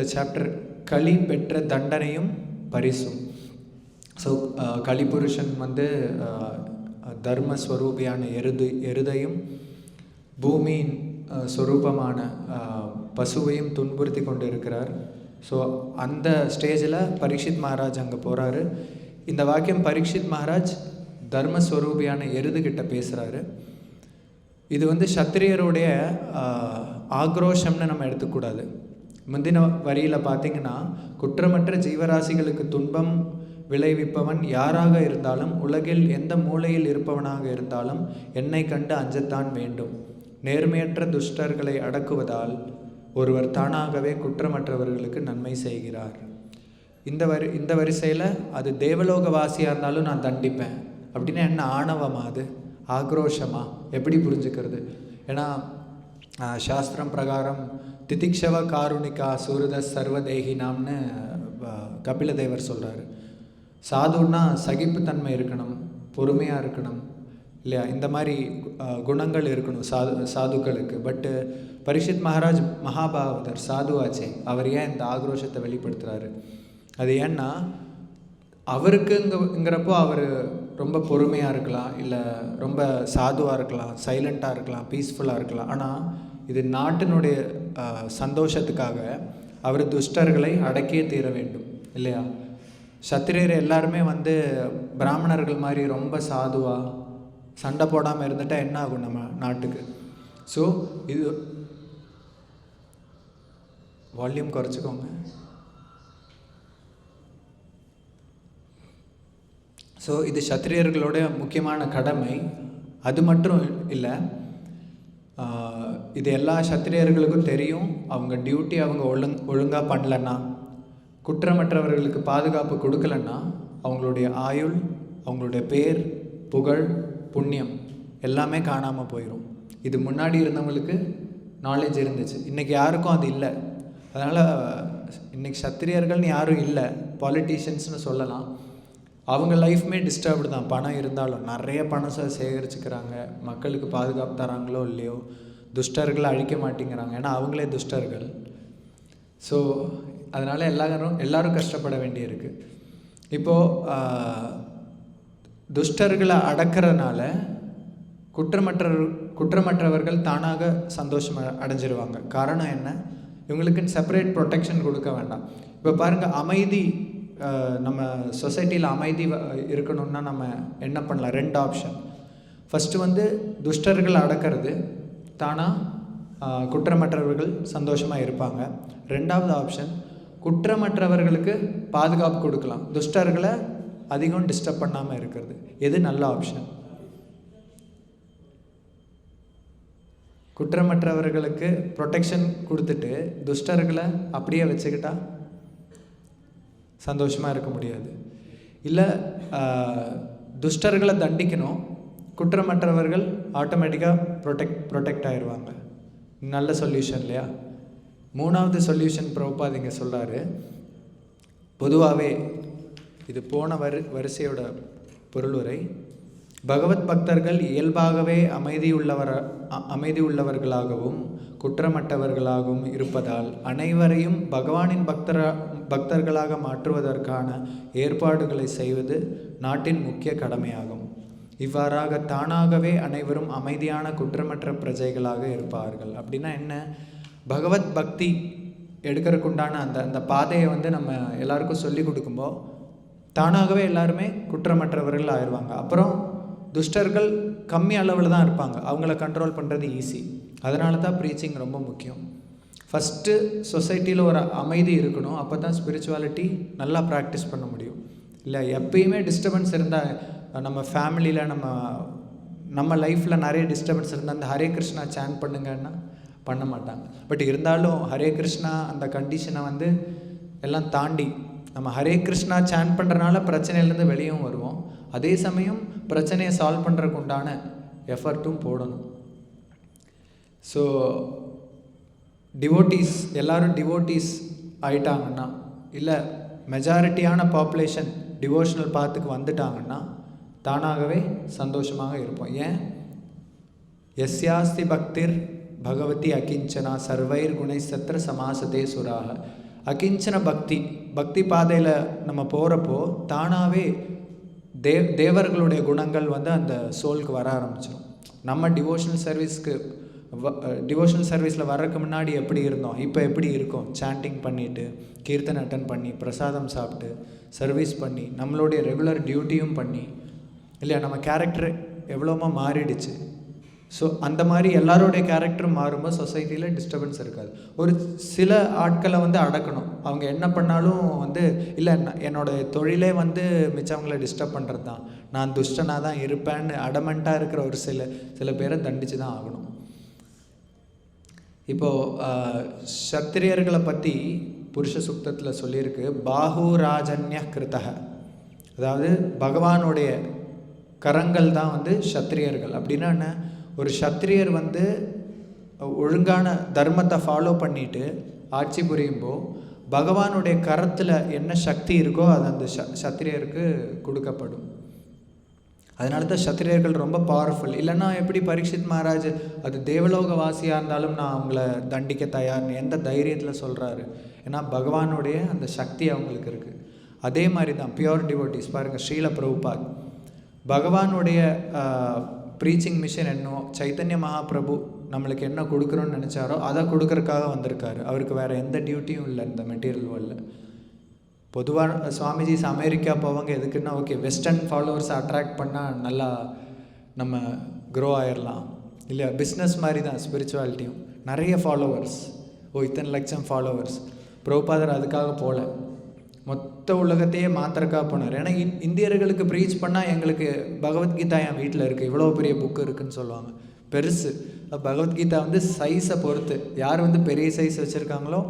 இந்த சாப்டர் களி பெற்ற தண்டனையும் பரிசும். ஸோ கலிபுருஷன் வந்து தர்மஸ்வரூபியான எருது எருதையும் பூமியின் அஹ், சொரூபமான பசுவையும் துன்புறுத்தி கொண்டு இருக்கிறார் ஸோ அந்த ஸ்டேஜில் பரீட்சித் மகாராஜ் அங்கே போகிறாரு இந்த வாக்கியம் பரீட்சித் மகாராஜ் தர்மஸ்வரூபியான எருதுகிட்ட பேசுகிறாரு இது வந்து சத்திரியருடைய ஆக்ரோஷம்னு நம்ம எடுத்துக்கூடாது முந்தின வரியில் பார்த்தீங்கன்னா குற்றமற்ற ஜீவராசிகளுக்கு துன்பம் விளைவிப்பவன் யாராக இருந்தாலும் உலகில் எந்த மூலையில் இருப்பவனாக இருந்தாலும் என்னை கண்டு அஞ்சத்தான் வேண்டும். நேர்மையற்ற துஷ்டர்களை அடக்குவதால் ஒருவர் தானாகவே குற்றமற்றவர்களுக்கு நன்மை செய்கிறார். இந்த வரி இந்த வரிசையில் அது தேவலோகவாசியாக இருந்தாலும் நான் தண்டிப்பேன். அப்படின்னா என்ன ஆணவமா அது? ஆக்ரோஷமா? எப்படி புரிஞ்சுக்கிறது? ஏன்னா சாஸ்திரம் பிரகாரம் திதிக்ஷவ காருணிகா சூரத சர்வதேகினாம்னு கபிலதேவர் சொல்கிறாரு சாதுன்னா சகிப்புத்தன்மை இருக்கணும் பொறுமையாக இருக்கணும் இல்லையா இந்த மாதிரி குணங்கள் இருக்கணும் சாது சாதுக்களுக்கு பட்டு பரிஷித் மகாராஜ் மகாபாவதர் சாதுவாச்சே அவர் ஏன் இந்த ஆக்ரோஷத்தை வெளிப்படுத்துகிறாரு அது ஏன்னா அவருக்குங்கிறப்போ அவர் ரொம்ப பொறுமையாக இருக்கலாம் இல்லை ரொம்ப சாதுவாக இருக்கலாம் சைலண்ட்டாக இருக்கலாம் பீஸ்ஃபுல்லாக இருக்கலாம் ஆனால் இது நாட்டினுடைய சந்தோஷத்துக்காக அவர் துஷ்டர்களை அடக்கியே தீர வேண்டும் இல்லையா? சத்திரியர் எல்லாருமே வந்து பிராமணர்கள் மாதிரி ரொம்ப சாதுவாக சண்டை போடாமல் இருந்துட்டால் என்ன ஆகும் நம்ம நாட்டுக்கு? ஸோ இது வால்யூம் குறைச்சிக்கோங்க. ஸோ இது சத்திரியர்களோட முக்கியமான கடமை. அது மட்டும் இல்லை இது எல்லா சத்திரியர்களுக்கும் தெரியும். அவங்க டியூட்டி அவங்க ஒழுங் ஒழுங்காக பண்ணலன்னா குற்றமற்றவர்களுக்கு பாதுகாப்பு கொடுக்கலன்னா அவங்களுடைய ஆயுள் அவங்களுடைய பேர் புகழ் புண்ணியம் எல்லாமே காணாமல் போயிடும் இது முன்னாடி இருந்தவங்களுக்கு நாலேஜ் இருந்துச்சு. இன்றைக்கி யாருக்கும் அது இல்லை. அதனால் இன்றைக்கி சத்திரியர்கள்னு யாரும் இல்லை. பாலிட்டிஷியன்ஸ்னு சொல்லலாம். அவங்க லைஃப்மே டிஸ்டர்ப்டு தான். பணம் இருந்தாலும் நிறைய பணம் சேகரிச்சுக்கிறாங்க. மக்களுக்கு பாதுகாப்பு தராங்களோ இல்லையோ துஷ்டர்களை அழிக்க மாட்டேங்கிறாங்க. ஏன்னா அவங்களே துஷ்டர்கள். ஸோ அதனால் எல்லாரும் எல்லோரும் கஷ்டப்பட வேண்டியிருக்கு. இப்போது துஷ்டர்களை அடக்கிறதுனால குற்றமற்ற குற்றமற்றவர்கள் தானாக சந்தோஷம் அடைஞ்சிருவாங்க. காரணம் என்ன? இவங்களுக்குன்னு செப்பரேட் ப்ரொடெக்ஷன் கொடுக்க வேண்டாம். இப்போ பாருங்கள் அமைதி நம்ம சொசைட்டியில் அமைதி வ- இருக்கணும்னா நம்ம என்ன பண்ணலாம்? ரெண்டு ஆப்ஷன் ஃபஸ்ட்டு வந்து துஷ்டர்களை அடக்கிறது. தானாக குற்றமற்றவர்கள் சந்தோஷமாக இருப்பாங்க. ரெண்டாவது ஆப்ஷன் குற்றமற்றவர்களுக்கு பாதுகாப்பு கொடுக்கலாம். துஷ்டர்களை அதிகம் டிஸ்டர்ப் பண்ணாமல் இருக்கிறது. எது நல்ல ஆப்ஷன் குற்றமற்றவர்களுக்கு ப்ரொடெக்ஷன் கொடுத்துட்டு துஷ்டர்களை அப்படியே வச்சுக்கிட்டா சந்தோஷமாக இருக்க முடியாது. இல்லை துஷ்டர்களை தண்டிக்கணும். குற்றமற்றவர்கள் ஆட்டோமேட்டிக்காக ப்ரொடெக்ட் ப்ரொடெக்ட் ஆயிடுவாங்க நல்ல சொல்யூஷன் இல்லையா? மூணாவது சொல்யூஷன் ப்ரோப்பாக இங்கே சொல்கிறாரு பொதுவாகவே இது போன வரி வரிசையோட பொருளுரை பகவத் பக்தர்கள் இயல்பாகவே அமைதியுள்ளவர அமைதி உள்ளவர்களாகவும் குற்றமற்றவர்களாகவும் இருப்பதால் அனைவரையும் பகவானின் பக்தரா பக்தர்களாக மாற்றுவதற்கான ஏற்பாடுகளை செய்வது நாட்டின் முக்கிய கடமையாகும். இவ்வாறாக தானாகவே அனைவரும் அமைதியான குற்றமற்ற பிரஜைகளாக இருப்பார்கள். அப்படின்னா என்ன? பகவத் பக்தி எடுக்கிறதுக்குண்டான அந்த அந்த பாதையை வந்து நம்ம எல்லாருக்கும் சொல்லி கொடுக்கும்போது தானாகவே எல்லாருமே குற்றமற்றவர்கள் ஆயிடுவாங்க. அப்புறம் துஷ்டர்கள் கம்மி அளவில் தான் இருப்பாங்க. அவங்கள கண்ட்ரோல் பண்ணுறது ஈஸி அதனால தான் ப்ரீச்சிங் ரொம்ப முக்கியம். ஃபஸ்ட்டு சொசைட்டியில் ஒரு அமைதி இருக்கணும். அப்போ தான் ஸ்பிரிச்சுவாலிட்டி நல்லா ப்ராக்டிஸ் பண்ண முடியும். இல்லை எப்பயுமே டிஸ்டர்பன்ஸ் இருந்தால் நம்ம ஃபேமிலியில் நம்ம நம்ம லைஃப்பில் நிறைய டிஸ்டர்பன்ஸ் இருந்தால் அந்த ஹரே கிருஷ்ணா சேன் பண்ணுங்கன்னா பண்ண மாட்டாங்க. பட் இருந்தாலும் ஹரே கிருஷ்ணா அந்த கண்டிஷனை வந்து எல்லாம் தாண்டி நம்ம ஹரே கிருஷ்ணா சேன் பண்ணுறனால பிரச்சனையிலேருந்து வெளியும் வருவோம். அதே சமயம் பிரச்சனையை சால்வ் பண்ணுறதுக்கு உண்டான எஃபர்ட்டும் போடணும். ஸோ டிவோட்டீஸ் எல்லாரும் டிவோட்டீஸ் ஆயிட்டாங்கன்னா இல்லை மெஜாரிட்டியான பாப்புலேஷன் டிவோஷனல் பாத்துக்கு வந்துட்டாங்கன்னா தானாகவே சந்தோஷமாக இருப்போம். ஏன்? எஸ்யாஸ்தி பக்திர் பகவதி அகிஞ்சனா சர்வைர் குணை சத்திர சமாசதே சுராக அகிஞ்சன பக்தி பக்தி பாதையில் நம்ம போகிறப்போ தானாகவே தேவ் தேவர்களுடைய குணங்கள் வந்து அந்த சோலுக்கு வர ஆரம்பிச்சிடும் நம்ம டிவோஷனல் சர்வீஸ்க்கு டிவோஷனல் சர்வீஸில் வர்றதுக்கு முன்னாடி எப்படி இருந்தோம்? இப்போ எப்படி இருக்கும்? சாண்டிங் பண்ணிவிட்டு கீர்த்தனை அட்டன் பண்ணி பிரசாதம் சாப்பிட்டு சர்வீஸ் பண்ணி நம்மளுடைய ரெகுலர் டியூட்டியும் பண்ணி இல்லையா? நம்ம கேரக்டர் எவ்வளோமா மாறிடுச்சு? ஸோ அந்த மாதிரி எல்லாருடைய கேரக்டரும் மாறும்போது சொசைட்டியில் டிஸ்டர்பன்ஸ் இருக்காது. ஒரு சில ஆட்களை வந்து அடக்கணும். அவங்க என்ன பண்ணாலும் வந்து இல்லை நான் என்னோட தொழிலே வந்து மிச்சவங்கள டிஸ்டர்ப் பண்ணுறது தான் நான் துஷ்டனாக தான் இருப்பேன்னு அடமெண்ட்டாக இருக்கிற ஒரு சில சில பேரை தண்டித்து தான் ஆகணும். இப்போது சத்திரியர்களை பற்றி புருஷ சுக்தத்தில் சொல்லியிருக்கு பாகுராஜன்ய கிருத்தக. அதாவது பகவானுடைய கரங்கள் தான் வந்து சத்திரியர்கள். அப்படின்னா என்ன? ஒரு சத்திரியர் வந்து ஒழுங்கான தர்மத்தை ஃபாலோ பண்ணிட்டு ஆட்சி புரியும்போ பகவானுடைய கரத்தில் என்ன சக்தி இருக்கோ அது அந்த ச சத்திரியருக்கு கொடுக்கப்படும். அதனால தான் சத்திரியர்கள் ரொம்ப பவர்ஃபுல் இல்லைன்னா எப்படி பரீட்சித் மகாராஜ் அது தேவலோக வாசியாக இருந்தாலும் நான் அவங்கள தண்டிக்க தயார்னு எந்த தைரியத்தில் சொல்கிறாரு ஏன்னா பகவானுடைய அந்த சக்தி அவங்களுக்கு இருக்குது அதே மாதிரி தான் பியோர் டிவோட்டிஸ் பாருங்கள் ஸ்ரீல பிரபுபாத். பகவானுடைய ப்ரீச்சிங் மிஷன் என்னோ சைத்தன்ய மகாபிரபு நம்மளுக்கு என்ன கொடுக்குறோன்னு நினச்சாரோ அதை கொடுக்கறக்காக வந்திருக்காரு. அவருக்கு வேறு எந்த டியூட்டியும் இல்லை இந்த மெட்டீரியல் வேர்ல்டில் பொதுவாக சுவாமிஜிஸ் அமெரிக்கா போவாங்க எதுக்குன்னா ஓகே வெஸ்டர்ன் ஃபாலோவர்ஸை அட்ராக்ட் பண்ணால் நல்லா நம்ம க்ரோ ஆயிடலாம் இல்லை பிஸ்னஸ் மாதிரி தான் ஸ்பிரிச்சுவாலிட்டியும் நிறைய ஃபாலோவர்ஸ் ஓ இத்தனை லட்சம் ஃபாலோவர்ஸ் ப்ரோபாதர் அதுக்காக போகல மொத்த உலகத்தையே மாத்திரக்காக போனார். ஏன்னா இந் இந்தியர்களுக்கு ப்ரீச் பண்ணால் எங்களுக்கு பகவத்கீதா என் வீட்டில் இருக்குது இவ்வளோ பெரிய புக்கு இருக்குதுன்னு சொல்லுவாங்க. பெருசு. பகவத்கீதா வந்து சைஸை பொறுத்து யார் வந்து பெரிய சைஸ் வச்சுருக்காங்களோ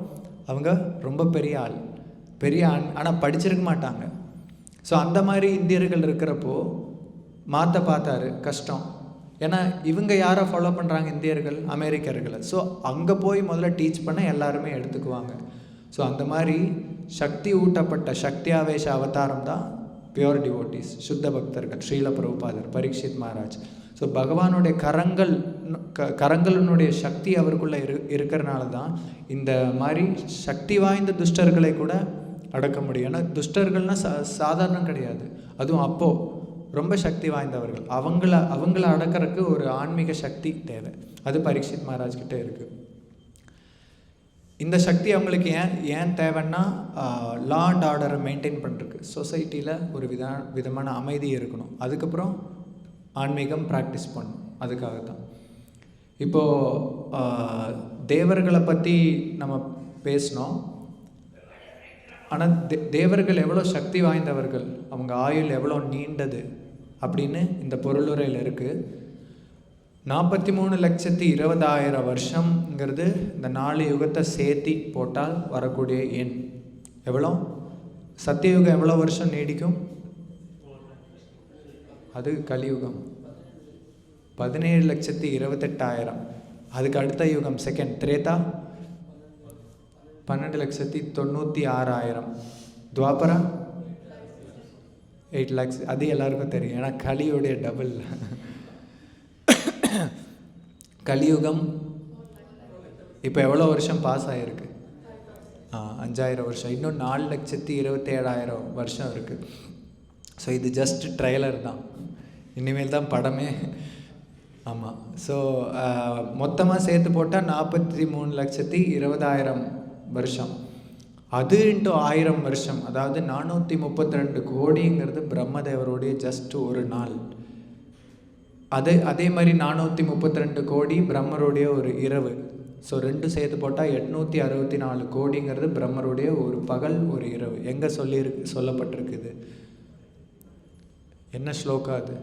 அவங்க ரொம்ப பெரிய ஆள். பெரிய ஆண் ஆனால் படிச்சிருக்க மாட்டாங்க. ஸோ அந்த மாதிரி இந்தியர்கள் இருக்கிறப்போ மாற்ற பார்த்தாரு கஷ்டம். ஏன்னா இவங்க யாரை ஃபாலோ பண்ணுறாங்க இந்தியர்கள் அமெரிக்கர்களை. ஸோ அங்கே போய் முதல்ல டீச் பண்ண எல்லாருமே எடுத்துக்குவாங்க. ஸோ அந்த மாதிரி சக்தி ஊட்டப்பட்ட சக்தி ஆவேச அவதாரம் தான் பியோர் டிவோட்டிஸ் சுத்த பக்தர்கள் ஸ்ரீல பிரபுபாதர் பரீட்சித் மகாராஜ். ஸோ பகவானுடைய கரங்கள் க கரங்களினுடைய சக்தி அவருக்குள்ளே இரு இருக்கிறனால தான் இந்த மாதிரி சக்தி வாய்ந்த துஷ்டர்களை கூட அடக்க முடியும். ஏன்னா துஷ்டர்கள்னால் சா சாதாரணம் கிடையாது. அதுவும் அப்போது ரொம்ப சக்தி வாய்ந்தவர்கள். அவங்கள அவங்கள அடக்கிறதுக்கு ஒரு ஆன்மீக சக்தி தேவை. அது பரீட்சித் மகாராஜ் கிட்டே இருக்குது இந்த சக்தி அவங்களுக்கு ஏன் ஏன் தேவைன்னா லா அண்ட் ஆர்டரை மெயின்டைன் பண்ணுறதுக்கு சொசைட்டியில் ஒரு வித விதமான அமைதி இருக்கணும். அதுக்கப்புறம் ஆன்மீகம் ப்ராக்டிஸ் பண்ணும் அதுக்காக தான் இப்போது தேவர்களை பற்றி நம்ம பேசினோம். ஆனால் தே தேவர்கள் எவ்வளோ சக்தி வாய்ந்தவர்கள்? அவங்க ஆயுள் எவ்வளோ நீண்டது? அப்படின்னு இந்த பொருளுரையில் இருக்குது நாற்பத்தி மூணு லட்சத்தி இருபதாயிரம் வருஷம்ங்கிறது இந்த நாலு யுகத்தை சேர்த்தி போட்டால் வரக்கூடிய எண். எவ்வளோ சத்தியயுகம் எவ்வளோ வருஷம் நீடிக்கும்? அது கலியுகம். பதினேழு லட்சத்தி இருபத்தெட்டாயிரம். அதுக்கு அடுத்த யுகம் செகண்ட் திரேதா? பன்னெண்டு லட்சத்தி தொண்ணூற்றி ஆறாயிரம். துவாபரா? எயிட் லேக்ஸ் அது எல்லாருக்கும் தெரியும். ஏன்னா கலியுடைய டபுள் கலியுகம் இப்போ எவ்வளோ வருஷம் பாஸ் ஆகிருக்கு அஞ்சாயிரம் வருஷம். இன்னும் நாலு லட்சத்தி இருபத்தேழாயிரம் வருஷம் இருக்குது ஸோ இது ஜஸ்ட் ட்ரெய்லர் தான். இனிமேல் தான் படமே. ஆமாம் ஸோ மொத்தமாக சேர்த்து போட்டால் நாற்பத்தி மூணு லட்சத்தி இருபதாயிரம் வருஷம். அது இன்ட்டு ஆயிரம் வருஷம் அதாவது நானூற்றி முப்பத்தி ரெண்டு கோடிங்கிறது பிரம்மதேவருடைய ஜஸ்ட் ஒரு நாள். அதே அதே மாதிரி நானூற்றி முப்பத்தி ரெண்டு கோடி பிரம்மருடைய ஒரு இரவு. ஸோ ரெண்டு சேர்த்து போட்டால் எட்நூற்றி அறுபத்தி நாலு கோடிங்கிறது பிரம்மருடைய ஒரு பகல் ஒரு இரவு. எங்கே சொல்லியிருக்கு சொல்லப்பட்டிருக்குது? என்ன ஸ்லோகா அது?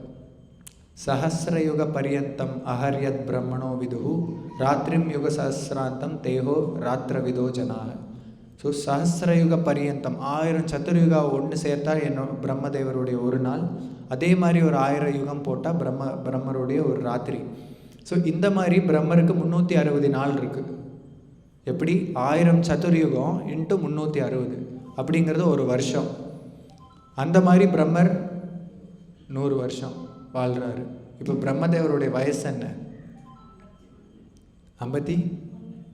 சஹசிரயுக பரியந்தம் அஹர்யத் பிரம்மணோ விதுகு ராத்திரிம் யுக சஹசிராந்தம் தேஹோ ராத்திரவிதோ ஜனாக ஸோ சஹசிரயுக பரியந்தம் ஆயிரம் சதுர்யுகா ஒன்று சேர்த்தா என்னோட பிரம்மதேவருடைய ஒரு நாள் அதே மாதிரி ஒரு ஆயிரம் யுகம் போட்டால் பிரம்ம பிரம்மருடைய ஒரு ராத்திரி. ஸோ இந்த மாதிரி பிரம்மருக்கு முந்நூற்றி அறுபது நாள் இருக்குது எப்படி? ஆயிரம் சதுர்யுகம் இன்ட்டு முந்நூற்றி அறுபது. அப்படிங்கிறது ஒரு வருஷம். அந்த மாதிரி பிரம்மர் நூறு வருஷம். வாழ்கிறாரு இப்போ பிரம்மதேவருடைய வயசு என்ன? ஐம்பத்தி?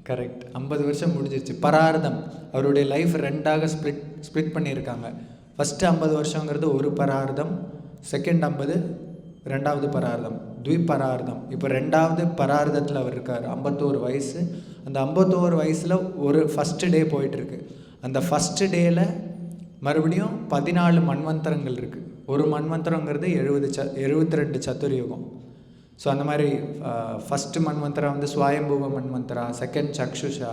கரெக்ட் ஐம்பது வருஷம் முடிஞ்சிருச்சு. பரார்தம் அவருடைய லைஃப் ரெண்டாக ஸ்ப்ளிட் ஸ்ப்ளிட் பண்ணியிருக்காங்க. ஃபஸ்ட்டு ஐம்பது வருஷங்கிறது ஒரு பரார்தம் செகண்ட் ஐம்பது ரெண்டாவது பரார்த்தம். பரார்தம் இப்போ ரெண்டாவது பரார்தத்தில் அவர் இருக்கார். ஐம்பத்தோரு வயசு. அந்த ஐம்பத்தோரு வயசில் ஒரு ஃபஸ்ட்டு டே போயிட்டுருக்கு அந்த ஃபஸ்ட்டு டேயில் மறுபடியும் பதினாலு மண்வந்தரங்கள் இருக்குது ஒரு மண்வந்தரங்கிறது எழுபது ச எழுபத்தி ரெண்டு சத்துர்யுகம். ஸோ அந்த மாதிரி ஃபஸ்ட்டு மண்வந்தரா வந்து சுவாயம்பூவ மண்வந்தரா செகண்ட் சக்ஷுஷா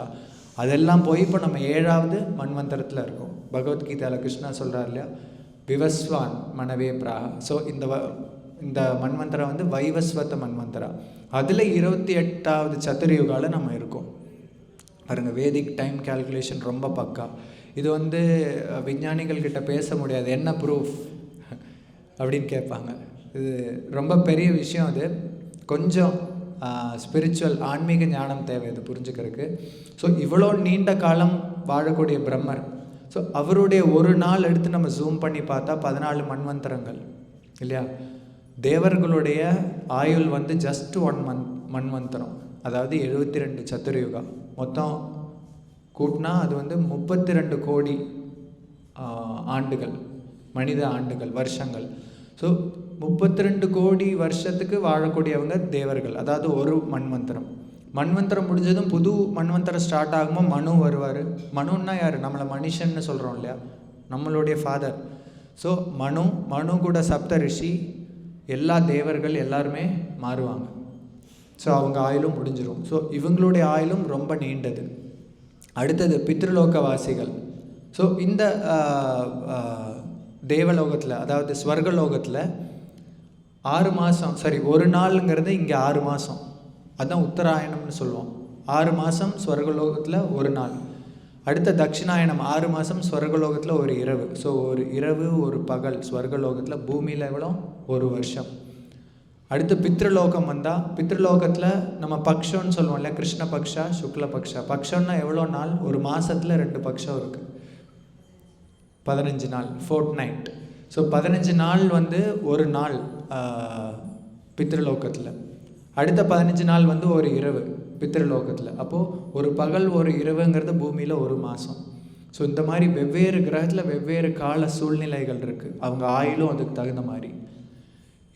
அதெல்லாம் போய் இப்போ நம்ம ஏழாவது மண்வந்தரத்தில் இருக்கோம். பகவத்கீதாவில் கிருஷ்ணா சொல்கிறார் இல்லையா? விவஸ்வான் மனவே பிராக ஸோ இந்த வ இந்த மண்வந்தரம் வந்து வைவஸ்வத்த மண்வந்தரா அதில் இருபத்தி எட்டாவது சதுரயுகால நம்ம இருக்கோம். பாருங்கள் வேதிக் டைம் கேல்குலேஷன் ரொம்ப பக்கா. இது வந்து விஞ்ஞானிகள் கிட்ட பேச முடியாது. என்ன ப்ரூஃப் அப்படின்னு கேட்பாங்க. இது ரொம்ப பெரிய விஷயம் அது. கொஞ்சம் ஸ்பிரிச்சுவல் ஆன்மீக ஞானம் தேவை இது புரிஞ்சுக்கிறதுக்கு. ஸோ இவ்வளோ நீண்ட காலம் வாழக்கூடிய பிரம்மர். ஸோ அவருடைய ஒரு நாள் எடுத்து நம்ம ஜூம் பண்ணி பார்த்தா பதினாலு மண்வந்தரங்கள் இல்லையா? தேவர்களுடைய ஆயுள் வந்து ஜஸ்ட் ஒன் மந்த் மண்வந்தரம் அதாவது எழுபத்தி ரெண்டு சத்துரயுகம் மொத்தம் கூட்டினா அது வந்து முப்பத்தி ரெண்டு கோடி ஆண்டுகள் மனித ஆண்டுகள் வருஷங்கள். ஸோ முப்பத்தி ரெண்டு கோடி வருஷத்துக்கு வாழக்கூடியவங்க தேவர்கள் அதாவது ஒரு மண்வந்தரம். மண்வந்தரம் முடிஞ்சதும் புது மண்வந்தரம் ஸ்டார்ட் ஆகுமோ மனு வருவார். மனுன்னா யார்? நம்மளை மனுஷன்னு சொல்கிறோம் இல்லையா? நம்மளுடைய ஃபாதர் ஸோ மனு மனு கூட சப்த ரிஷி எல்லா தேவர்கள் எல்லாருமே மாறுவாங்க. ஸோ அவங்க ஆயுளும் முடிஞ்சிரும். ஸோ இவங்களுடைய ஆயுளும் ரொம்ப நீண்டது. அடுத்தது பித்ருலோகவாசிகள். ஸோ இந்த தேவலோகத்தில் அதாவது ஸ்வர்கலோகத்தில் ஆறு மாதம் சரி ஒரு நாளுங்கிறது இங்கே ஆறு மாதம் அதுதான் உத்தராயணம்னு சொல்லுவோம். ஆறு மாதம் ஸ்வர்கலோகத்தில் ஒரு நாள். அடுத்த தட்சிணாயனம் ஆறு மாதம் ஸ்வர்கலோகத்தில் ஒரு இரவு. ஸோ ஒரு இரவு ஒரு பகல் ஸ்வர்கலோகத்தில் பூமியில் எவ்வளோ? ஒரு வருஷம். அடுத்து பித்ருலோகம் வந்தால் பித்ருலோகத்தில் நம்ம பக்ஷம்னு சொல்லுவோம்ல கிருஷ்ண பக்ஷா சுக்ல பக்ஷா பக்ஷம்னா எவ்வளோ நாள்? ஒரு மாதத்தில் ரெண்டு பக்ஷம் இருக்குது பதினஞ்சு நாள் ஃபோர்ட் நைட் ஸோ பதினஞ்சு நாள் வந்து ஒரு நாள் ஆஹ், அடுத்த பதினஞ்சு நாள் வந்து ஒரு இரவு பித்ருலோகத்தில். அப்போது ஒரு பகல் ஒரு இரவுங்கிறது பூமியில் ஒரு மாதம் ஸோ இந்த மாதிரி வெவ்வேறு கிரகத்தில் வெவ்வேறு கால சூழ்நிலைகள் இருக்குது அவங்க ஆயுளும் அதுக்கு தகுந்த மாதிரி.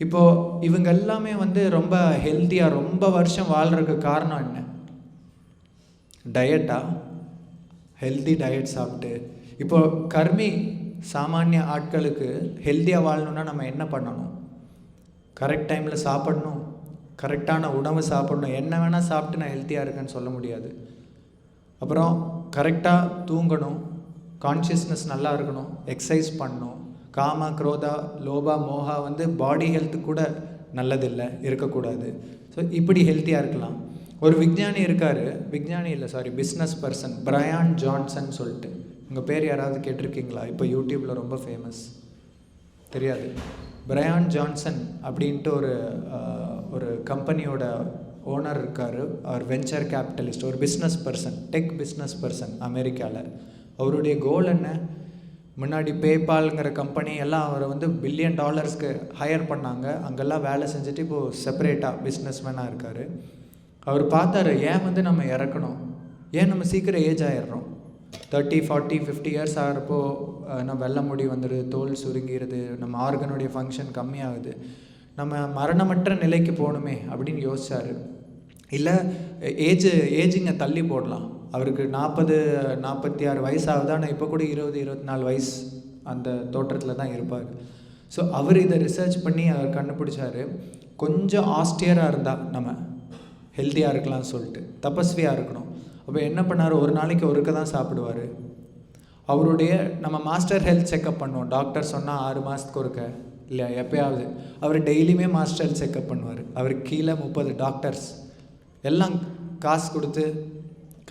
இப்போது இவங்க எல்லாமே வந்து ரொம்ப ஹெல்த்தியாக ரொம்ப வருஷம் வாழ்கிறதுக்கு காரணம் என்ன? டயட்டா ஹெல்தி டயட் சாப்பிட்டு இப்போ கர்மி சாமானிய ஆட்களுக்கு ஹெல்த்தியாக வாழணுன்னா நம்ம என்ன பண்ணணும்? கரெக்ட் டைமில் சாப்பிடணும். கரெக்டான உணவு சாப்பிடணும். என்ன வேணால் சாப்பிட்டு நான் ஹெல்த்தியாக இருக்கேன்னு சொல்ல முடியாது. அப்புறம் கரெக்டாக தூங்கணும். கான்ஷியஸ்னஸ் நல்லா இருக்கணும். எக்ஸசைஸ் பண்ணணும். காமா குரோதா லோபா மோகா வந்து பாடி ஹெல்த்து கூட நல்லதில்லை இருக்கக்கூடாது. ஸோ இப்படி ஹெல்த்தியாக இருக்கலாம். ஒரு விஞ்ஞானி இருக்கார். விஞ்ஞானி இல்லை sorry business person Brian Johnson சொல்லிட்டு. உங்கள் பேர் யாராவது கேட்டிருக்கீங்களா? இப்போ யூடியூப்பில் ரொம்ப ஃபேமஸ் தெரியாது. பிரயான் ஜான்சன் அப்படின்ட்டு ஒரு ஒரு கம்பெனியோட ஓனர் இருக்கார். அவர் வெஞ்சர் கேபிட்டலிஸ்ட் ஒரு business person tech business person அமெரிக்காவில் அவருடைய கோல் என்ன? முன்னாடி பேபால்ங்கிற கம்பெனி எல்லாம் அவரை வந்து பில்லியன் டாலர்ஸ்க்கு ஹையர் பண்ணாங்க. அங்கெல்லாம் வேலை செஞ்சுட்டு இப்போது செப்பரேட்டாக பிஸ்னஸ்மேனாக இருக்கார். அவர் பார்த்தாரு ஏன் வந்து நம்ம இறக்கணும்? ஏன் நம்ம சீக்கிரம் ஏஜ் ஆயிடுறோம்? தேர்ட்டி ஃபார்ட்டி ஃபிஃப்டி இயர்ஸ் ஆகிறப்போ நம்ம வெள்ள முடி வந்துடுது தோல் சுருங்கிறது நம்ம ஆர்கனுடைய ஃபங்க்ஷன் கம்மியாகுது. நம்ம மரணமற்ற நிலைக்கு போகணுமே அப்படின்னு யோசிச்சார். இல்லை ஏஜ் ஏஜிங்கை தள்ளி போடலாம். அவருக்கு நாற்பது நாற்பத்தி ஆறு வயசு ஆகுது ஆனால் இப்போ கூட இருபது இருபத்தி நாலு வயசு அந்த தோற்றத்தில் தான் இருப்பார். ஸோ அவர் இதை ரிசர்ச் பண்ணி அவர் கண்டுபிடிச்சாரு கொஞ்சம் ஆஸ்டியராக இருந்தால் நம்ம ஹெல்த்தியாக இருக்கலாம்னு சொல்லிட்டு தபஸ்வியாக இருக்கணும். அப்போ என்ன பண்ணார்? ஒரு நாளைக்கு ஒருக்க தான் சாப்பிடுவார். அவருடைய நம்ம மாஸ்டர் ஹெல்த் செக்கப் பண்ணுவோம். டாக்டர் சொன்னால் ஆறு மாதத்துக்கு ஒருக்க. இல்லை எப்பயாவது. அவர் டெய்லியுமே மாஸ்டர் ஹெல்த் செக்கப் பண்ணுவார். அவருக்கு கீழே முப்பது டாக்டர்ஸ் எல்லாம் காசு கொடுத்து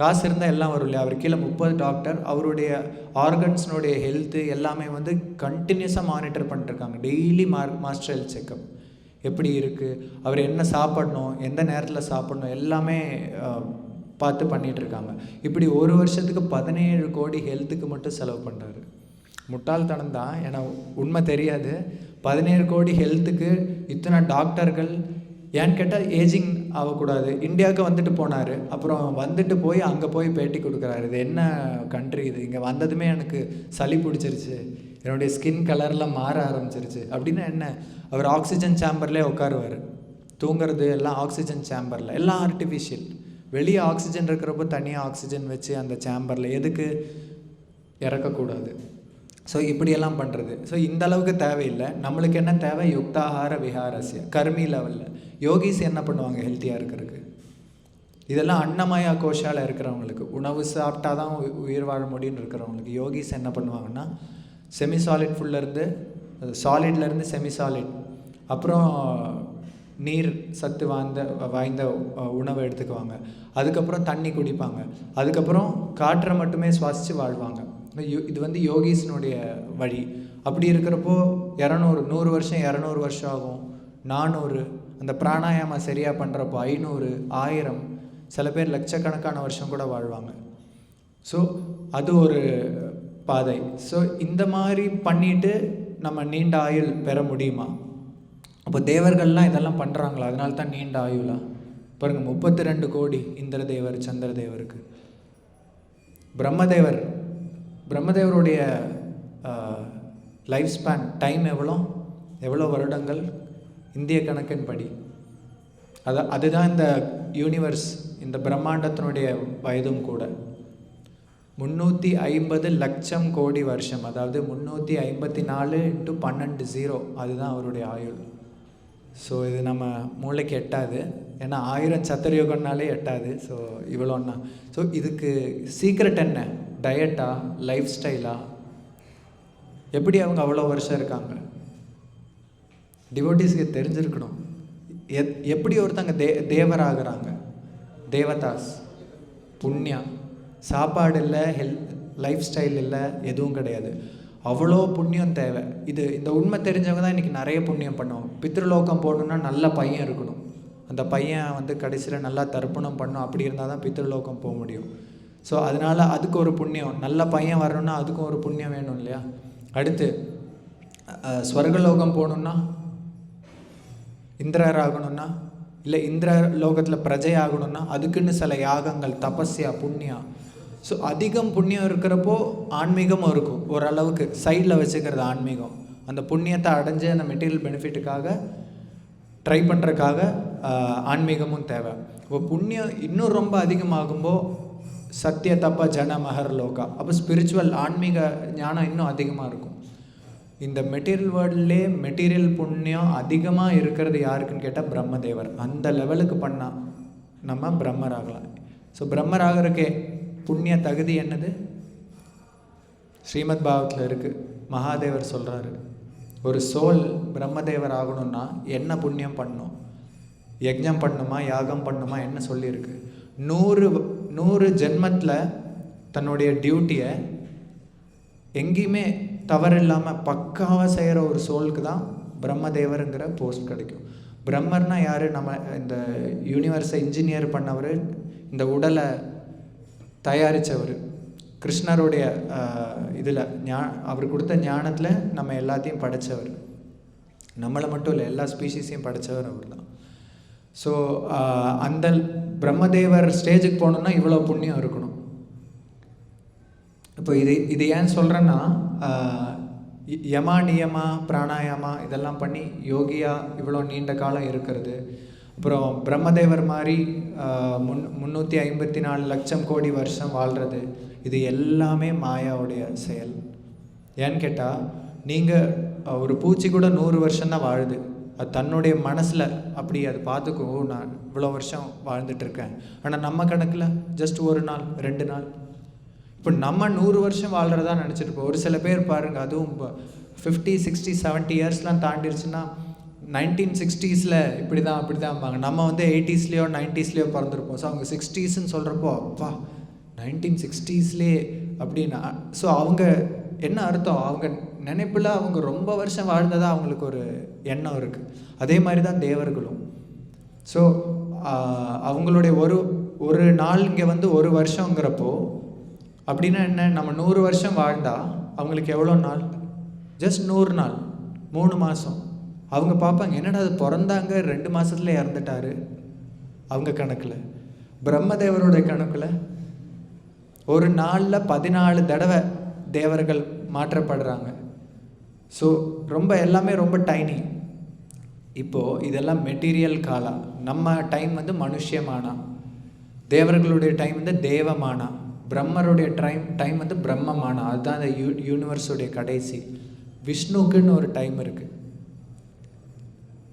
காசு இருந்தால் எல்லாம் வரும் இல்லையா? அவர் கீழே முப்பது டாக்டர் அவருடைய ஆர்கன்ஸ்னுடைய ஹெல்த்து எல்லாமே வந்து கண்டினியூஸாக மானிட்டர் பண்ணிட்டுருக்காங்க. டெய்லி மார் மாஸ்டர் ஹெல்த் செக்கப் எப்படி இருக்குது அவர் என்ன சாப்பிடணும்? எந்த நேரத்தில் சாப்பிடணும்? எல்லாமே பார்த்து பண்ணிகிட்ருக்காங்க இப்படி ஒரு வருஷத்துக்கு பதினேழு கோடி ஹெல்த்துக்கு மட்டும் செலவு பண்ணுறாரு முட்டாள்தனம் தான். ஏன்னா உண்மை தெரியாது. பதினேழு கோடி ஹெல்த்துக்கு இத்தனை டாக்டர்கள் ஏன்னு கேட்டால் ஏஜிங் ஆகக்கூடாது. இந்தியாவுக்கு வந்துட்டு போனார். அப்புறம் வந்துட்டு போய் அங்கே போய் பேட்டி கொடுக்குறாரு. இது என்ன கண்ட்ரி இது? இங்கே வந்ததுமே எனக்கு சளி பிடிச்சிருச்சு. என்னுடைய ஸ்கின் கலர்லாம் மாற ஆரம்பிச்சிருச்சு. அப்படின்னா என்ன? அவர் ஆக்சிஜன் சேம்பர்லேயே உட்காருவார். தூங்குறது எல்லாம் ஆக்சிஜன் சேம்பரில் எல்லாம் ஆர்டிஃபிஷியல் வெளியே ஆக்சிஜன் இருக்கிறப்போ தனியாக ஆக்சிஜன் வச்சு அந்த சேம்பரில் எதுக்கு இறக்கக்கூடாது. ஸோ இப்படியெல்லாம் பண்ணுறது ஸோ இந்த அளவுக்கு தேவையில்லை. நம்மளுக்கு என்ன தேவை? யுக்தாகார விஹாரஸ்ய. கர்மி லெவலில் யோகிஸ் என்ன பண்ணுவாங்க? ஹெல்த்தியாக இருக்கிறதுக்கு. இதெல்லாம் அன்னமயா கோஷால் இருக்கிறவங்களுக்கு உணவு சாப்பிட்டா தான் உ- உயிர் வாழ முடியும்னு இருக்கிறவங்களுக்கு யோகிஸ் என்ன பண்ணுவாங்கன்னா செமி சாலிட் ஃபுல்லேருந்து சாலிட்லேருந்து செமி சாலிட் அப்புறம் நீர் சத்து வாய்ந்த வாய்ந்த உணவை எடுத்துக்குவாங்க. அதுக்கப்புறம் தண்ணி குடிப்பாங்க. அதுக்கப்புறம் காற்றை மட்டுமே சுவாசித்து வாழ்வாங்க. யோ- இது வந்து யோகிஸ்னுடைய வழி. அப்படி இருக்கிறப்போ இரநூறு நூறு வருஷம் இரநூறு வருஷம் ஆகும். நானூறு அந்த பிராணாயாமா சரியாக பண்ணுறப்போ ஐநூறு ஆயிரம் சில பேர் லட்சக்கணக்கான வருஷம் கூட வாழ்வாங்க. ஸோ அது ஒரு பாதை. ஸோ இந்த மாதிரி பண்ணிட்டு நம்ம நீண்ட ஆயுள் பெற முடியுமா? அப்போ தேவர்கள்லாம் இதெல்லாம் பண்ணுறாங்களா அதனால தான் நீண்ட ஆயுளா? பாருங்கள் முப்பத்தி ரெண்டு கோடி இந்திர தேவர் சந்திர தேவருக்கு பிரம்மதேவர் பிரம்மதேவருடைய லைஃப் ஸ்பேன் டைம் எவ்வளோ? எவ்வளோ வருடங்கள்? இந்திய கணக்கின்படி. அது அதுதான் இந்த யூனிவர்ஸ் இந்த பிரம்மாண்டத்தினுடைய வயதும் கூட. முந்நூற்றி ஐம்பது லட்சம் கோடி வருஷம். அதாவது முந்நூற்றி ஐம்பத்தி நாலு இன்ட்டு பன்னெண்டு ஜீரோ அதுதான் அவருடைய ஆயுள். ஸோ இது நம்ம மூளைக்கு எட்டாது. ஏன்னா ஆயிரம் சத்தரயோகம்னாலே எட்டாது. ஸோ இவ்வளோன்னா ஸோ இதுக்கு சீக்ரெட் என்ன? டயட்டா லைஃப் ஸ்டைலா எப்படி அவங்க அவ்வளோ வருஷம் இருக்காங்க? டிவோட்டிஸ்க்கு தெரிஞ்சிருக்கணும். எத் எப்படி ஒருத்தங்க தே தேவராகிறாங்க? தேவதாஸ் புண்ணியா? சாப்பாடு இல்லை ஹெல் லைஃப் ஸ்டைல் இல்லை எதுவும் கிடையாது. அவ்வளோ புண்ணியம் தேவை. இது இந்த உண்மை தெரிஞ்சவங்க தான் இன்றைக்கி நிறைய புண்ணியம் பண்ணுவோம் பித்ருலோகம் போகணுன்னா நல்ல பையன் இருக்கணும். அந்த பையன் வந்து கடைசியில் நல்லா தர்ப்பணம் பண்ணும். அப்படி இருந்தால் தான் பித்ருலோகம் போக முடியும். ஸோ அதனால் அதுக்கு ஒரு புண்ணியம். நல்ல பையன் வரணும்னா அதுக்கும் ஒரு புண்ணியம் வேணும் இல்லையா? அடுத்து ஸ்வர்கலோகம் போகணுன்னா இந்திரர் ஆகணும்னா இல்லை இந்திர லோகத்தில் பிரஜை ஆகணும்னா அதுக்குன்னு சில யாகங்கள் தபஸ்யா புண்ணியா ஸோ அதிகம் புண்ணியம் இருக்கிறப்போ ஆன்மீகமும் இருக்கும். ஓரளவுக்கு சைடில் வச்சுக்கிறது ஆன்மீகம். அந்த புண்ணியத்தை அடைஞ்சு அந்த மெட்டீரியல் பெனிஃபிட்டுக்காக ட்ரை பண்ணுறதுக்காக ஆன்மீகமும் தேவை. இப்போ புண்ணியம் இன்னும் ரொம்ப அதிகமாகும்போ சத்திய தப்ப ஜன மகர் லோகா. அப்போ ஸ்பிரிச்சுவல் ஆன்மீக ஞானம் இன்னும் அதிகமாக இருக்கும். இந்த மெட்டீரியல் வேர்ல்ட்லே மெட்டீரியல் புண்ணியம் அதிகமாக இருக்கிறது யாருக்குன்னு கேட்டால் பிரம்மதேவர். அந்த லெவலுக்கு பண்ணால் நம்ம பிரம்மர் ஆகலாம் ஸோ பிரம்மர் ஆகிறக்கே புண்ணிய தகுதி என்னது? ஸ்ரீமத் பாவத்தில் இருக்குது மகாதேவர் சொல்கிறாரு ஒரு சோல் பிரம்மதேவர் ஆகணும்னா என்ன புண்ணியம் பண்ணும்? யஜ்ஞம் பண்ணுமா யாகம் பண்ணுமா என்ன சொல்லியிருக்கு? நூறு நூறு ஜென்மத்தில் தன்னுடைய டியூட்டியை எங்கேயுமே தவறு இல்லாமல் பக்காவாக செய்கிற ஒரு சோலுக்கு தான் பிரம்மதேவருங்கிற போஸ்ட் கிடைக்கும். பிரம்மர்னா யார்? நம்ம இந்த யூனிவர்ஸை இன்ஜினியர் பண்ணவர் இந்த உடலை தயாரித்தவர் கிருஷ்ணருடைய இதில் ஞா அவர் கொடுத்த ஞானத்தில் நம்ம எல்லாத்தையும் படைச்சவர். நம்மளை மட்டும் இல்லை எல்லா ஸ்பீஷீஸையும் படைச்சவர் அவர் தான். ஸோ அந்த பிரம்மதேவர் ஸ்டேஜுக்கு போகணுன்னா இவ்வளோ புண்ணியம் இருக்கணும். இப்போ இது இது ஏன் சொல்கிறேன்னா யமா நியமா பிராணாயாமா இதெல்லாம் பண்ணி யோகியா இவ்வளோ நீண்ட காலம் இருக்கிறது. அப்புறம் பிரம்மதேவர் மாதிரி முன் முந்நூற்றி ஐம்பத்தி நாலு லட்சம் கோடி வருஷம் வாழ்கிறது இது எல்லாமே மாயாவுடைய செயல். ஏன்னு கேட்டால் நீங்கள் ஒரு பூச்சி கூட நூறு வருஷம்தான் வாழுது. அது தன்னுடைய மனசில் அப்படி அது பார்த்துக்கோ நான் இவ்வளோ வருஷம் வாழ்ந்துட்டு இருக்கேன். ஆனால் நம்ம கணக்கில் ஜஸ்ட் ஒரு நாள் ரெண்டு நாள். இப்போ நம்ம நூறு வருஷம் வாழ்கிறதா நினச்சிட்டு ஒரு சில பேர் பாருங்கள் அதுவும் இப்போ ஃபிஃப்டி சிக்ஸ்டி செவன்ட்டி இயர்ஸ்லாம் தாண்டிடுச்சுன்னா நைன்டீன் சிக்ஸ்டீஸில் இப்படி தான் அப்படி தான்பாங்க நம்ம வந்து எயிட்டிஸ்லேயோ நைன்ட்டீஸ்லேயோ பிறந்திருப்போம். ஸோ அவங்க சிக்ஸ்டீஸ்ன்னு சொல்கிறப்போ அப்பா நைன்டீன் சிக்ஸ்டீஸ்லேயே அப்படின்னா. ஸோ அவங்க என்ன அர்த்தம்? அவங்க நினைப்பில் அவங்க ரொம்ப வருஷம் வாழ்ந்ததாக அவங்களுக்கு ஒரு எண்ணம் இருக்குது அதே மாதிரி தான் தேவர்களும் ஸோ அவங்களுடைய ஒரு ஒரு நாள் இங்கே வந்து ஒரு வருஷங்கிறப்போ அப்படின்னா என்ன? நம்ம நூறு வருஷம் வாழ்ந்தால் அவங்களுக்கு எவ்வளோ நாள்? ஜஸ்ட் நூறு நாள். மூணு மாதம் அவங்க பார்ப்பாங்க என்னடா அது பிறந்தாங்க ரெண்டு மாதத்துல இறந்துட்டாரு. அவங்க கணக்கில். பிரம்மதேவரோட கணக்கில் ஒரு நாளில் பதினாலு தடவை தேவர்கள் மாற்றப்படுறாங்க. ஸோ ரொம்ப எல்லாமே ரொம்ப டைனி இப்போது இதெல்லாம் மெட்டீரியல் காலா. நம்ம டைம் வந்து மனுஷியமானா. தேவர்களுடைய டைம் வந்து தேவமானா. பிரம்மருடைய டைம் டைம் வந்து பிரம்மமானா. அதுதான் அந்த யூ யூனிவர்ஸுடைய கடைசி. விஷ்ணுக்குன்னு ஒரு டைம் இருக்குது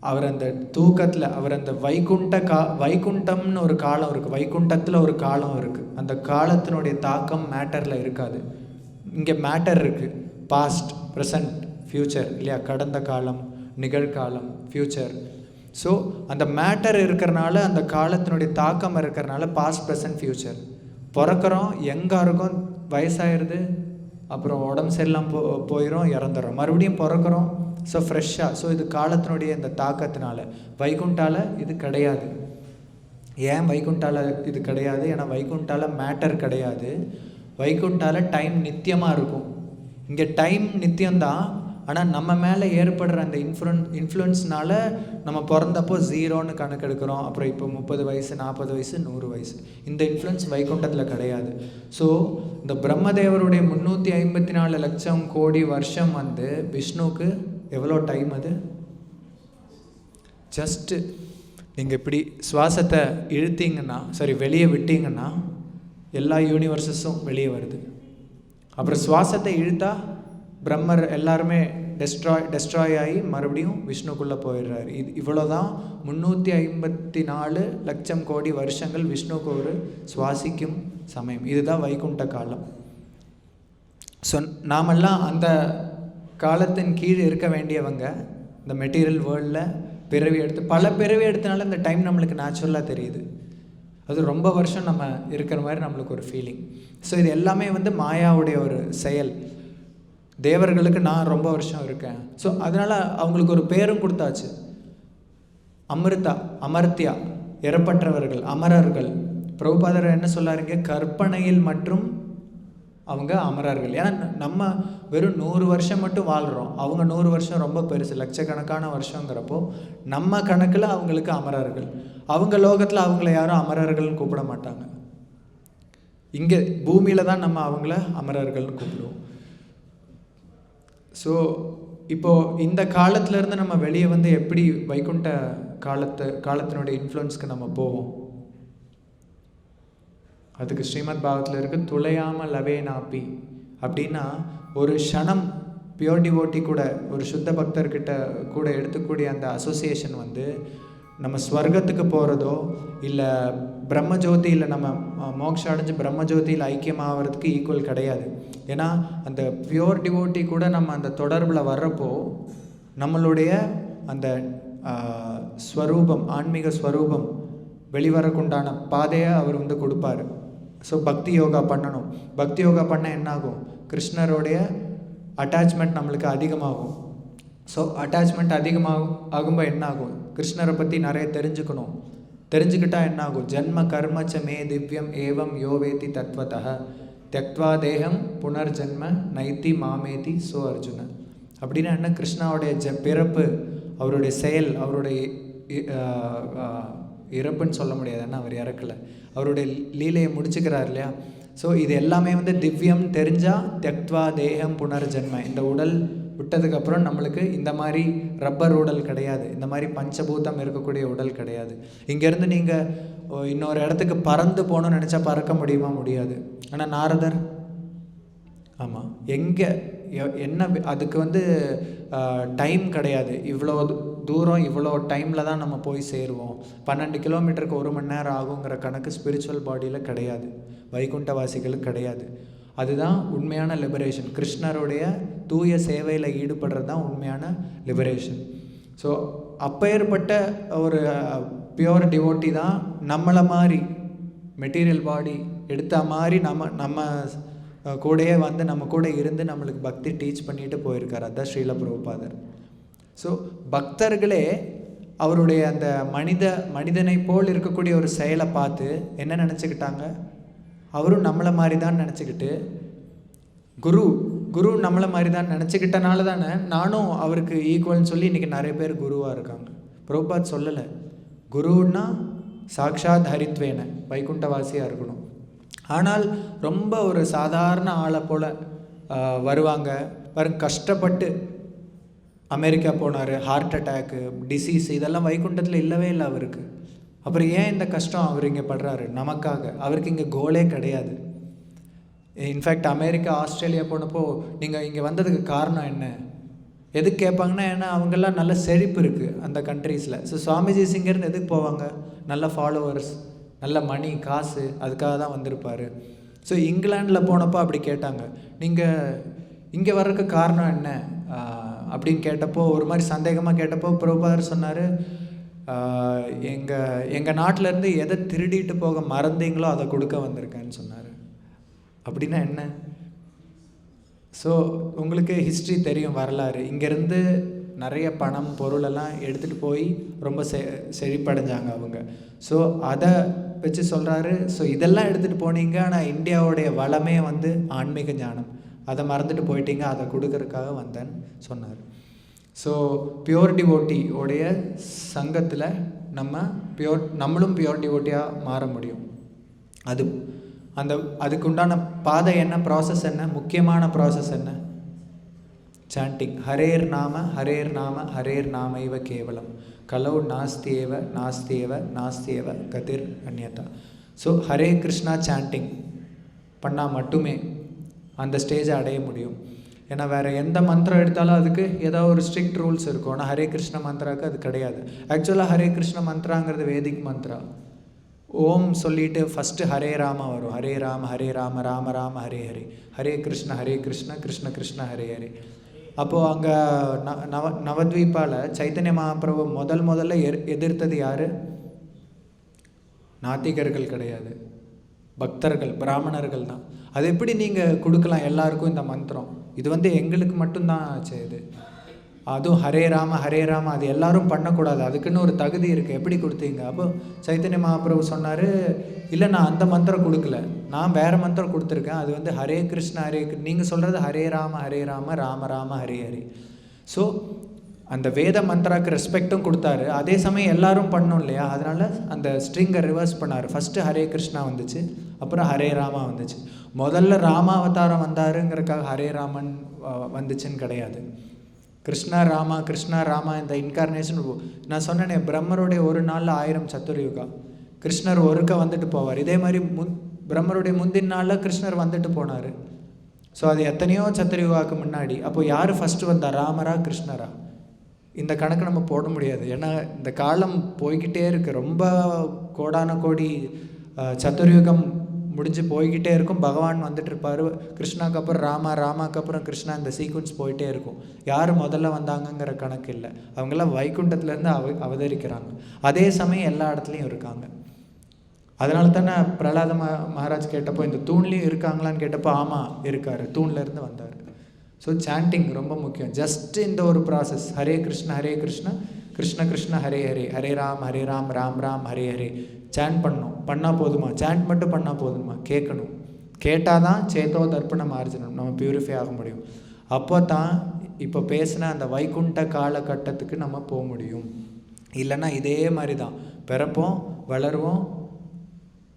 அவர் அந்த தூக்கத்தில் அவர் அந்த வைகுண்ட கா வைகுண்டம்னு ஒரு காலம் இருக்குது வைகுண்டத்தில் ஒரு காலம் இருக்குது அந்த காலத்தினுடைய தாக்கம் மேட்டரில் இருக்காது. இங்கே மேட்டர் இருக்குது பாஸ்ட் ப்ரெசன்ட் ஃப்யூச்சர் இல்லையா? கடந்த காலம் நிகழ்காலம் ஃப்யூச்சர் ஸோ அந்த மேட்டர் இருக்கிறனால அந்த காலத்தினுடைய தாக்கம் இருக்கிறனால பாஸ்ட் ப்ரெசன்ட் ஃப்யூச்சர் பிறக்கிறோம் எங்கே இருக்கும் வயசாயிருது? அப்புறம் உடம்பு சரியில்லாம போ போயிடும் இறந்துடுறோம் மறுபடியும் பிறக்கிறோம். ஸோ ஃப்ரெஷ்ஷாக ஸோ இது காலத்தினுடைய இந்த தாக்கத்தினால. வைகுண்டால இது கிடையாது. ஏன் வைகுண்டால இது கிடையாது? ஏன்னா வைகுண்டால மேட்டர் கிடையாது. வைகுண்டால டைம் நித்தியமாக இருக்கும். இங்கே டைம் நித்தியம்தான் ஆனால் நம்ம மேலே ஏற்படுற அந்த இன்ஃப்ளூன் இன்ஃப்ளூயன்ஸ்னால் நம்ம பிறந்தப்போ ஜீரோன்னு கணக்கெடுக்கிறோம் அப்புறம் இப்போ முப்பது வயசு நாற்பது வயசு நூறு வயசு. இந்த இன்ஃப்ளூயன்ஸ் வைகுண்டத்தில் கிடையாது. ஸோ இந்த பிரம்மதேவருடைய முந்நூற்றி ஐம்பத்தி நாலு லட்சம் கோடி வருஷம் வந்து விஷ்ணுவுக்கு எவ்வளோ டைம் அது? ஜஸ்ட்டு நீங்கள் இப்படி சுவாசத்தை இழுத்தீங்கன்னா சாரி வெளியே விட்டீங்கன்னா எல்லா யூனிவர்சஸும் வெளியே வருது. அப்புறம் சுவாசத்தை இழுத்தா பிரம்மர் எல்லாருமே டெஸ்ட்ராய் டெஸ்ட்ராய் ஆகி மறுபடியும் விஷ்ணுக்குள்ளே போயிடுறாரு. இது இவ்வளோ தான் முந்நூற்றி ஐம்பத்தி நாலு லட்சம் கோடி வருஷங்கள் விஷ்ணுக்கு ஒரு சுவாசிக்கும் சமயம். இதுதான் வைகுண்ட காலம். ஸோ நாமெல்லாம் அந்த காலத்தின் கீழ் இருக்க வேண்டியவங்க இந்த மெட்டீரியல் வேர்ல்டில் பிறவி எடுத்து பல பிறவி எடுத்தனால இந்த டைம் நம்மளுக்கு நேச்சுரலாக தெரியுது. அது ரொம்ப வருஷம் நம்ம இருக்கிற மாதிரி நம்மளுக்கு ஒரு ஃபீலிங் ஸோ இது எல்லாமே வந்து மாயாவுடைய ஒரு செயல். தேவர்களுக்கு நான் ரொம்ப வருஷம் இருக்கேன். ஸோ அதனால் அவங்களுக்கு ஒரு பேரும் கொடுத்தாச்சு. அமிர்தா அமர்த்தியா இறப்பற்றவர்கள் அமரர்கள். பிரபுபாதர் என்ன சொல்லாருங்க கற்பனையில் மற்றும் அவங்க அமரர்கள். ஏன்னா நம்ம வெறும் நூறு வருஷம் மட்டும் வாழ்கிறோம் அவங்க நூறு வருஷம் ரொம்ப பெருசு. லட்சக்கணக்கான வருஷங்கிறப்போ நம்ம கணக்கில் அவங்களுக்கு அமரர்கள். அவங்க லோகத்தில் அவங்கள யாரும் அமரர்கள்னு கூப்பிட மாட்டாங்க. இங்கே பூமியில் தான் நம்ம அவங்கள அமரர்கள்னு கூப்பிடுவோம். ஸோ இப்போது இந்த காலத்துலேருந்து நம்ம வெளியே வந்து எப்படி வைகுண்ட காலத்து காலத்தினுடைய இன்ஃப்ளூயன்ஸ்க்கு நம்ம போவோம்? அதுக்கு ஸ்ரீமத் பாகத்தில் இருக்கு துளையாம லவே நாப்பி அப்படின்னா ஒரு க்ஷணம் பியோர் டிவோட்டி கூட ஒரு சுத்த பக்தர்கிட்ட கூட எடுத்துக்கூடிய அந்த அசோசியேஷன் வந்து நம்ம ஸ்வர்க்கத்துக்கு போகிறதோ இல்லை பிரம்மஜோதி இல்லை நம்ம அஹ், அடைஞ்சு பிரம்மஜோதியில் ஐக்கியமாகிறதுக்கு ஈக்குவல் கிடையாது. ஏன்னா அந்த பியோர் டிவோட்டி கூட நம்ம அந்த தொடர்பில் வர்றப்போ நம்மளுடைய அந்த ஸ்வரூபம் ஆன்மீக ஸ்வரூபம் வெளிவரக்குண்டான பாதையை அவர் வந்து கொடுப்பாரு. ஸோ பக்தி யோகா பண்ணணும். பக்தி யோகா பண்ண என்ன ஆகும் கிருஷ்ணருடைய அட்டாச்மெண்ட் நம்மளுக்கு அதிகமாகும். ஸோ அட்டாச்மெண்ட் அதிகமாகும் ஆகும்போது என்னாகும்? கிருஷ்ணரை பற்றி நிறைய தெரிஞ்சுக்கணும். தெரிஞ்சுக்கிட்டா என்ன ஆகும் ஜென்ம கர்மச்ச மே திவ்யம் ஏவம் யோவேதி தத்வதக தியக்வா தேகம் புனர்ஜென்ம நைத்தி மாமேதி சோ அர்ஜுன. அப்படின்னா என்ன? கிருஷ்ணாவுடைய ஜ பிறப்பு அவருடைய செயல் அவருடைய இறப்புன்னு சொல்ல முடியாது. ஏன்னா அவர் இறக்கலை. அவருடைய லீலையை முடிச்சுக்கிறார் இல்லையா? ஸோ இது எல்லாமே வந்து திவ்யம் தெரிஞ்சால் தெக்வா தேகம் புனர்ஜென்ம. இந்த உடல் விட்டதுக்கப்புறம் நம்மளுக்கு இந்த மாதிரி ரப்பர் உடல் கிடையாது. இந்த மாதிரி பஞ்சபூதம் இருக்கக்கூடிய உடல் கிடையாது. இங்கேருந்து நீங்கள் இன்னொரு இடத்துக்கு பறந்து போகணும்னு நினச்சா பறக்க முடியுமா? முடியாது. ஆனால் நாரதர் ஆமாம் எங்கே என்ன அதுக்கு வந்து டைம் கிடையாது. இவ்வளோ தூரம் இவ்வளோ டைமில் தான் நம்ம போய் சேருவோம். பன்னெண்டு கிலோமீட்டருக்கு ஒரு மணி நேரம் ஆகுங்கிற கணக்கு ஸ்பிரிச்சுவல் பாடியில் கிடையாது. வைகுண்டவாசிகளுக்கு கிடையாது. அதுதான் உண்மையான லிபரேஷன் கிருஷ்ணருடைய தூய சேவையில் ஈடுபடுறது தான் உண்மையான லிபரேஷன் ஸோ அப்பேற்பட்ட ஒரு பியோர் டிவோட்டி தான் நம்மளை மாதிரி மெட்டீரியல் பாடி எடுத்த மாதிரி நம்ம நம்ம கூடயே வந்து நம்ம கூட இருந்து நம்மளுக்கு பக்தி டீச் பண்ணிட்டு போயிருக்கார். அதான் ஸ்ரீல பிரபுபாதர். ஸோ பக்தர்களே அவருடைய அந்த மனித மனிதனை போல் இருக்கக்கூடிய ஒரு செயலை பார்த்து என்ன நினச்சிக்கிட்டாங்க? அவரும் நம்மளை மாதிரி தான் நினச்சிக்கிட்டு குரு குரு நம்மளை மாதிரி தான் நினச்சிக்கிட்டனால தானே நானும் அவருக்கு ஈக்குவல்னு சொல்லி இன்றைக்கி நிறைய பேர் குருவாக இருக்காங்க. புரோபாத் சொல்லலை. குருன்னா சாக்ஷாத் ஹரித்வேன வைகுண்டவாசியாக இருக்கணும். ஆனால் ரொம்ப ஒரு சாதாரண ஆளை போல் வருவாங்க. வரும் கஷ்டப்பட்டு அமெரிக்கா போனார் ஹார்ட் அட்டாக்கு டிசீஸ் இதெல்லாம் வைகுண்டத்தில் இல்லவே இல்லை அவருக்கு. அப்புறம் ஏன் இந்த கஷ்டம் அவர் இங்கே படுறாரு? நமக்காக. அவருக்கு இங்கே கோலே கிடையாது. இன்ஃபேக்ட் அமெரிக்கா ஆஸ்திரேலியா போனப்போ நீங்கள் இங்கே வந்ததுக்கு காரணம் என்ன? எதுக்கு கேட்பாங்கன்னா ஏன்னா அவங்கெல்லாம் நல்ல செழிப்பு இருக்குது அந்த கண்ட்ரீஸில் ஸோ சுவாமிஜி சிங்கர்னு எதுக்கு போவாங்க? நல்ல ஃபாலோவர்ஸ் நல்ல மணி காசு அதுக்காக தான் வந்திருப்பார். ஸோ இங்கிலாண்டில் போனப்போ அப்படி கேட்டாங்க. நீங்கள் இங்கே வர்றதுக்கு காரணம் என்ன? அப்படின்னு கேட்டப்போ ஒரு மாதிரி சந்தேகமாக கேட்டப்போ பிரபாகர் சொன்னார் எங்கள் எங்கள் நாட்டிலேருந்து எதை திருடிட்டு போக மறந்தீங்களோ அதை கொடுக்க வந்திருக்கேன்னு சொன்னார். அப்படின்னா என்ன? ஸோ உங்களுக்கு ஹிஸ்ட்ரி தெரியும் வரலாறு. இங்கேருந்து நிறைய பணம் பொருளெல்லாம் எடுத்துகிட்டு போய் ரொம்ப செ செழிப்படைஞ்சாங்க அவங்க. ஸோ அதை வச்சு சொல்கிறாரு ஸோ இதெல்லாம் எடுத்துகிட்டு போனீங்க ஆனால் இந்தியாவுடைய வளமே வந்து ஆன்மீக ஞானம். அதை மறந்துட்டு போயிட்டீங்க அதை கொடுக்கறதுக்காக வந்தேன்னு சொன்னார். ஸோ பியோர் டிவோட்டி உடைய சங்கத்தில் நம்ம பியோர் நம்மளும் பியோர் டிவோட்டியாக மாற முடியும். அது அந்த அதுக்குண்டான பாதை என்ன ப்ராசஸ் என்ன முக்கியமான ப்ராசஸ் என்ன? சாண்டிங் ஹரேர் நாம ஹரேர் நாம ஹரேர் நாம இவ கேவலம் கலவு நாஸ்தியேவ நாஸ்தியேவ நாஸ்தியேவ கதிர் அந்நியதா ஸோ ஹரே கிருஷ்ணா சாண்டிங் பண்ணால் மட்டுமே அந்த ஸ்டேஜை அடைய முடியும் ஏன்னா வேறு எந்த மந்திரம் எடுத்தாலும் அதுக்கு ஏதோ ஒரு ஸ்ட்ரிக்ட் ரூல்ஸ் இருக்கும். ஆனால் ஹரே கிருஷ்ண மந்திராவுக்கு அது கிடையாது. ஆக்சுவலாக ஹரே கிருஷ்ண மந்திராங்கிறது வேதிக் மந்த்ரா. ஓம் சொல்லிட்டு ஃபஸ்ட்டு ஹரே ராம வரும். ஹரே ராம ஹரே ராம ராம ராம ஹரே ஹரே. ஹரே கிருஷ்ண ஹரே கிருஷ்ண கிருஷ்ண கிருஷ்ண ஹரே ஹரே. அப்போது அங்கே நவ நவத்வீப்பால் சைத்தன்ய மகாபிரபு முதல் முதல்ல எதிர்த்தது யார்? நாத்திகர்கள் கிடையாது. பக்தர்கள் பிராமணர்கள் தான். அது எப்படி நீங்கள் கொடுக்கலாம் எல்லாருக்கும் இந்த மந்திரம்? இது வந்து எங்களுக்கு மட்டும்தான் ஆச்சு இது. அதுவும் ஹரே ராம ஹரே ராம அது எல்லாரும் பண்ணக்கூடாது. அதுக்குன்னு ஒரு தகுதி இருக்குது எப்படி கொடுத்தீங்க? அப்போ சைத்தன்ய மகாபிரபு சொன்னார் இல்லை நான் அந்த மந்திரம் கொடுக்கல. நான் வேறு மந்திரம் கொடுத்துருக்கேன். அது வந்து ஹரே கிருஷ்ண ஹரே நீங்கள் சொல்கிறது ஹரே ராம ஹரே ராம ராம ராம ஹரே ஹரே. ஸோ அந்த வேத மந்த்ராக்கு ரெஸ்பெக்டும் கொடுத்தாரு. அதே சமயம் எல்லாரும் பண்ணோம் இல்லையா? அதனால் அந்த ஸ்ட்ரிங்கை ரிவர்ஸ் பண்ணார். ஃபஸ்ட்டு ஹரே கிருஷ்ணா வந்துச்சு. அப்புறம் ஹரே ராமா வந்துச்சு. முதல்ல ராமாவதாரம் வந்தாருங்கிறக்காக ஹரே ராமன் வந்துச்சுன்னு கிடையாது. கிருஷ்ணா ராமா கிருஷ்ணா ராமா இந்த இன்கார்னேஷன் நான் சொன்னேனே பிரம்மருடைய ஒரு நாளில் ஆயிரம் சத்துரயுகா. கிருஷ்ணர் ஒருக்க வந்துட்டு போவார். இதே மாதிரி முன் பிரம்மருடைய முந்தின நாளில் கிருஷ்ணர் வந்துட்டு போனார். ஸோ அது எத்தனையோ சத்துரயுகாவுக்கு முன்னாடி. அப்போ யார் ஃபஸ்ட்டு வந்தா? ராமரா கிருஷ்ணரா? இந்த கணக்கு நம்ம போட முடியாது. ஏன்னா இந்த காலம் போய்கிட்டே இருக்குது ரொம்ப கோடான கோடி சதுர்யுகம் முடிஞ்சு போய்கிட்டே இருக்கும். பகவான் வந்துட்டு இருப்பார். கிருஷ்ணாக்கு அப்புறம் ராமா ராமாக்கு அப்புறம் கிருஷ்ணா இந்த சீக்வன்ஸ் போயிட்டே இருக்கும். யார் முதல்ல வந்தாங்கங்கிற கணக்கு இல்லை. அவங்கெல்லாம் வைகுண்டத்துலேருந்து அவ அவதரிக்கிறாங்க. அதே சமயம் எல்லா இடத்துலையும் இருக்காங்க. அதனால தானே பிரகலாத மகாராஜ் கேட்டப்போ இந்த தூண்லேயும் இருக்காங்களான்னு கேட்டப்போ ஆமாம் இருக்கார். தூண்லேருந்து வந்தார். ஸோ சாண்டிங் ரொம்ப முக்கியம். ஜஸ்ட் இந்த ஒரு ப்ராசஸ் ஹரே கிருஷ்ண ஹரே கிருஷ்ண கிருஷ்ண கிருஷ்ண ஹரே ஹரே ஹரே ராம் ஹரே ராம் ராம் ராம் ஹரே ஹரே சாண்ட் பண்ணணும். பண்ணால் போதுமா? சாண்ட் மட்டும் பண்ணால் போதுமா? கேட்கணும். கேட்டால் தான் சேத்தோ தர்ப்பணம் ஆர்ஜனம். நம்ம பியூரிஃபை ஆக முடியும். அப்போ தான் இப்போ பேசின அந்த வைகுண்ட காலகட்டத்துக்கு நம்ம போக முடியும். இல்லைன்னா இதே மாதிரி தான் பிறப்போம் வளருவோம்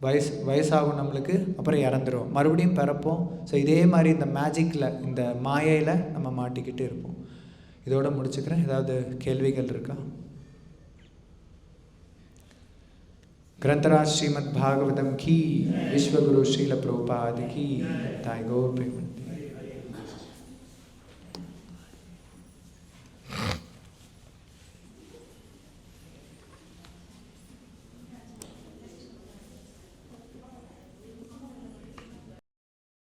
வயசு வயசாகும் நம்மளுக்கு அப்புறம் இறந்துடும் மறுபடியும் பிறப்போம் ஸோ இதே மாதிரி இந்த மேஜிக்கில் இந்த மாயையில் நம்ம மாட்டிக்கிட்டு இருப்போம் இதோட முடிச்சுக்கிறேன் ஏதாவது கேள்விகள் இருக்கா ग्रंथराज श्रीमद् भागवतम की विश्वगुरु श्रील प्रभुपाद की ताय गौर प्रेम